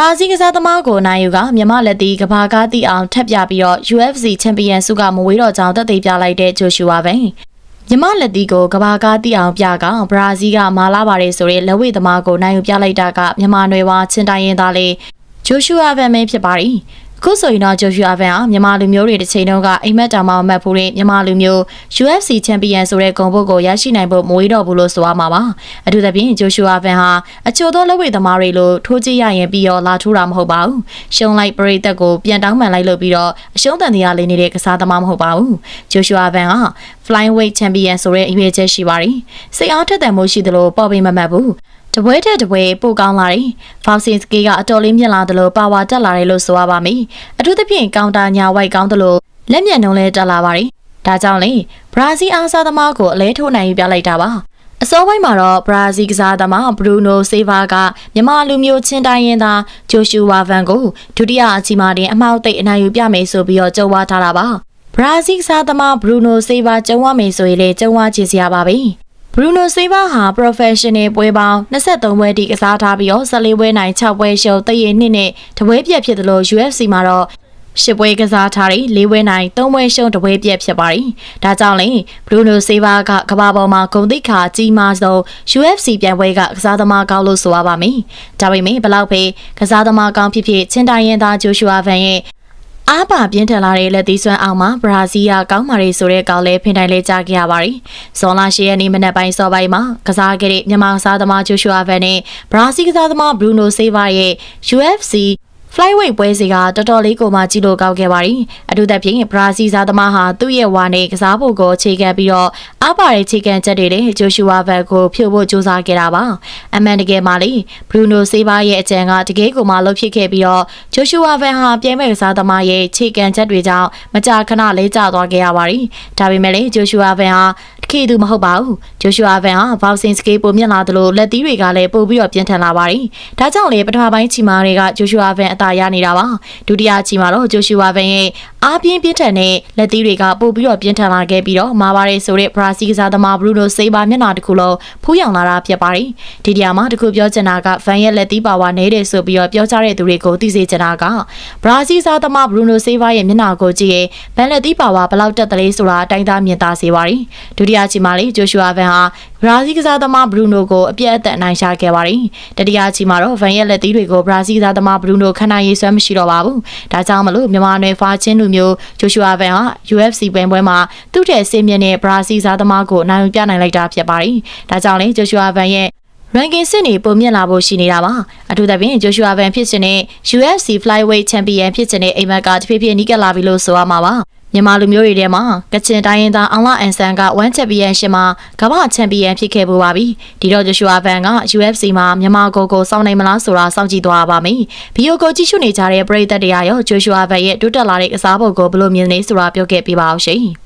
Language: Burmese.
ရာဇီးကစားသမားကိုနိုင်ယူကမြမလက်တီကဘာကားတီအောင်ထပ်ပြပြီးတော့ UFC ချန်ပီယံဆုကမဝေးတော့ကြောင်းသက်သေပြလိုက်တဲ့ဂျိုရှူဝါပဲမြမလက်တီကိုကဘာကားတီအောင်ပြကဘရာဇီးကမာလာပါတယ်ဆိုတဲ့လက်ဝဲသမားကိုနိုင်ယူပြလိုက်တာကမြန်မာနွယ်ဝါချင်းတိုင်းရင်သားလေးဂျိုရှူဝါဗန်ပဲဖြစ်ပါရီအ ခုဆိုရင်တော့ဂျိုရှူအာဗန်ဟာမြန်မာလူမျိုးတွေတစ်ချိန်တုန်းကအိမ်မက်တောင်မှမတ်ဖို့တဲ့မြန်မာလူမျိုး UFC ချန်ပီယံဆိုတဲ့ဂုဏ်ပုတ်ကိုရရှိနိုင်ဖို့မဝေးတော့ဘူးလို့ဆိုရမှာပါအထူးသဖြင့်ဂျိုရှူအာဗန်ဟာအချို့သောလက်ဝဲသမားတွေလိုထိုးကြည့်ရရင်ပြီးတော့လာထိုးတာမဟုတ်ပါဘူးရှုံးလိုက်ပရိသတ်ကိုပြန်တောင်းပန်လိုက်လို့ပြီးတော့အရှုံးတန်တရားလေးနေတဲ့ကစားသမားမဟုတ်ပါဘူးဂျိုရှူအာဗန်ဟာ flyweight champion ဆိုတဲ့အရွေးချက်ရှိပါတယ်စိတ်အားထက်သန်မှုရှိသလိုပေါ်ပင်မမတ်ဘူး တပွဲတဲ့တပွဲပို့ကောင်းလာတယ်။ဖောက်ဆင်စကီကအတော်လေးမြင့်လာတယ်လို့ပါဝါတက်လာတယ်လို့ဆိုရပါမယ်။အထူးသဖြင့်ကောင်တာညာဝိုက်ကောင်းတယ်လို့လက်မျက်နှုံးလဲတက်လာပါတယ်။ဒါကြောင့်လေဘရာဇီးအားစားသမားကိုအလဲထိုးနိုင်ယူပြလိုက်တာပါ။အစောပိုင်းမှာတော့ဘရာဇီးကစားသမားဘရူနိုဆေးဗာကမြန်မာလူမျိုးချင်းတိုင်းရင်းသားဂျိုရှူဝါဗန်ကိုဒုတိယအချီမာတင်အမောက်သိပ်အနိုင်ယူပြမယ်ဆိုပြီးတော့ကြုံဝါထားတာပါ။ဘရာဇီးကစားသမားဘရူနိုဆေးဗာကြုံဝမယ်ဆိုရင်လေကြုံဝချင်စရာပါပဲ။ Bruno Silva ဟာ professional ပွဲပေါင်း23ပွဲတိကစားထားပြီးတော့14ပွဲနိုင်6ပွဲရှုံးတရည်နှစ်နဲ့တပွဲပြက်ဖြစ်တယ်လို့ UFC မှာတော့ရှစ်ပွဲကစားထားတယ်၄ပွဲနိုင်၃ပွဲရှုံးတပွဲပြက်ဖြစ်ပါတယ်။ဒါကြောင့်လေ Bruno Silva ကကမ္ဘာပေါ်မှာဂုဏ်သိက္ခာကြီးမားဆုံး UFC ပြိုင်ပွဲကကစားသမားကောင်းလို့ဆိုရပါမယ်။ဒါပေမဲ့ဘလောက်ပဲကစားသမားကောင်းဖြစ်ဖြစ်ချင်းတိုင်းရင်သားဂျိုရှူအာဗန်ရဲ့ အားပါပြင်းထန်လာတဲ့လက်သီးစွမ်းအောင်မှာဘရာဇီးကကောင်းမာရီဆိုတဲ့ကောင်းလဲဖင်တိုင်လဲကြားခဲ့ရပါတယ်။ဇွန်လ10ရက်နေ့မနက်ပိုင်းစောပိုင်းမှာကစားခဲ့တဲ့မြန်မာကစားသမားဂျိုရှူအာဗန်နဲ့ဘရာဇီးကစားသမားဘရူနိုဆေးဗာရဲ့ UFC flyweight ပွဲစီကတော်တော်လေးကိုမှကြည့်လို့ကောက်ခဲ့ပါတယ်။အထူးသဖြင့်ဘရာဇီးစားသမားဟာသူ့ရဲ့ဝါနဲ့ကစားဖို့ကိုအခြေခံပြီးတော့အားပါတဲ့ခြေခံချက်တွေနဲ့ဂျိုရှူဝါဗက်ကိုဖြို့ဖို့ကြိုးစားခဲ့တာပါ။အမှန်တကယ်မှလေဘရူနိုဆေးဘာရဲ့အကြံကတကယ်ကိုမှလှုပ်ဖြစ်ခဲ့ပြီးတော့ဂျိုရှူဝါဗက်ဟာပြိုင်မဲ့ကစားသမားရဲ့ခြေခံချက်တွေကြောင့်မကြာခဏလဲကျသွားခဲ့ရပါတယ်။ဒါပေမဲ့လေဂျိုရှူဝါဗက်ဟာတခေသူမဟုတ်ပါဘူး။ဂျိုရှူဝါဗက်ဟာဘောက်ဆင်စကေးပုံမြင့်လာသလိုလက်သီးတွေကလည်းပို့ပြီးတော့ပြင်းထန်လာပါတယ်။ဒါကြောင့်လေပထမပိုင်းချီမာတွေကဂျိုရှူဝါဗက်အသာရနေတာပါဒုတိယအချီမှာတော့ဂျိုရှူဝါဗန်ရဲ့ အားပြင်းပြင်းထန်တဲ့လက်သီးတွေကပို့ပြီးတော့ပြင်းထန်လာခဲ့ပြီးတော့မာပါရဲဆိုတဲ့ဘရာဇီးကစားသမားဘရူနိုဆေးဘာမျက်နှာတစ်ခုလုံးဖူးယောင်လာတာဖြစ်ပါတယ်ဒီနေရာမှာတခုပြောချင်တာကဗန်ရဲ့လက်သီးပါဝါနေတယ်ဆိုပြီးတော့ပြောကြတဲ့သူတွေကိုသိစေချင်တာကဘရာဇီးစားသမားဘရူနိုဆေးဘာရဲ့မျက်နှာကိုကြည့်ရင်ဗန်လက်သီးပါဝါဘယ်လောက်တက်တယ်လဲဆိုတာအတိုင်းသားမြင်သာစေပါတယ်ဒုတိယအချီမှာလေဂျိုရှူဝါဗန်ဟာဘရာဇီးကစားသမားဘရူနိုကိုအပြတ်အသက်အနိုင်ရှာခဲ့ပါတယ်တတိယအချီမှာတော့ဗန်ရဲ့လက်သီးတွေကိုဘရာဇီးကစားသမားဘရူနိုခန္ဓာရည်ဆွဲမရှိတော့ပါဘူးဒါကြောင့်မလို့မြန်မာနယ်ဖာချင်းလူမျိုးဂျိုရှူအာဗန်ဟာ UFC ပွဲပွဲမှာသူ့တဲ့စေမြင့်တဲ့ဘရာဇီးစားသမားကိုနိုင်ပြနိုင်လိုက်တာဖြစ်ပါတယ်။ဒါကြောင့်လေဂျိုရှူအာဗန်ရဲ့ ranking စစ်နေပုံမြင့်လာဖို့ရှိနေတာပါအထူးသဖြင့်ဂျိုရှူအာဗန်ဖြစ်တဲ့ UFC flyweight champion ဖြစ်တဲ့အိမ်မက်ကတဖြည်းဖြည်းနီးကပ်လာပြီလို့ဆိုရမှာပါ မြန်မာလူမျိုးတွေထဲမှာကချင်တိုင်းရင်းသားအောင်လအန်ဆန်က1ချန်ပီယံရှင်မှာကမ္ဘာချန်ပီယံဖြစ်ခဲ့ပူပါပြီဒီတော့ဂျိုရှူအာဗန်က UFC မှာမြန်မာကိုကိုစောင့်နိုင်မလားဆိုတာစောင့်ကြည့်သွားပါမယ်ဗီဒီယိုကိုကြည့်ရှုနေကြတဲ့ပရိသတ်တွေရောဂျိုရှူအာဗန်ရဲ့တိုးတက်လာတဲ့ကစားပုံကိုဘယ်လိုမြင်လဲဆိုတာပြောခဲ့ပြပါအောင်ရှင်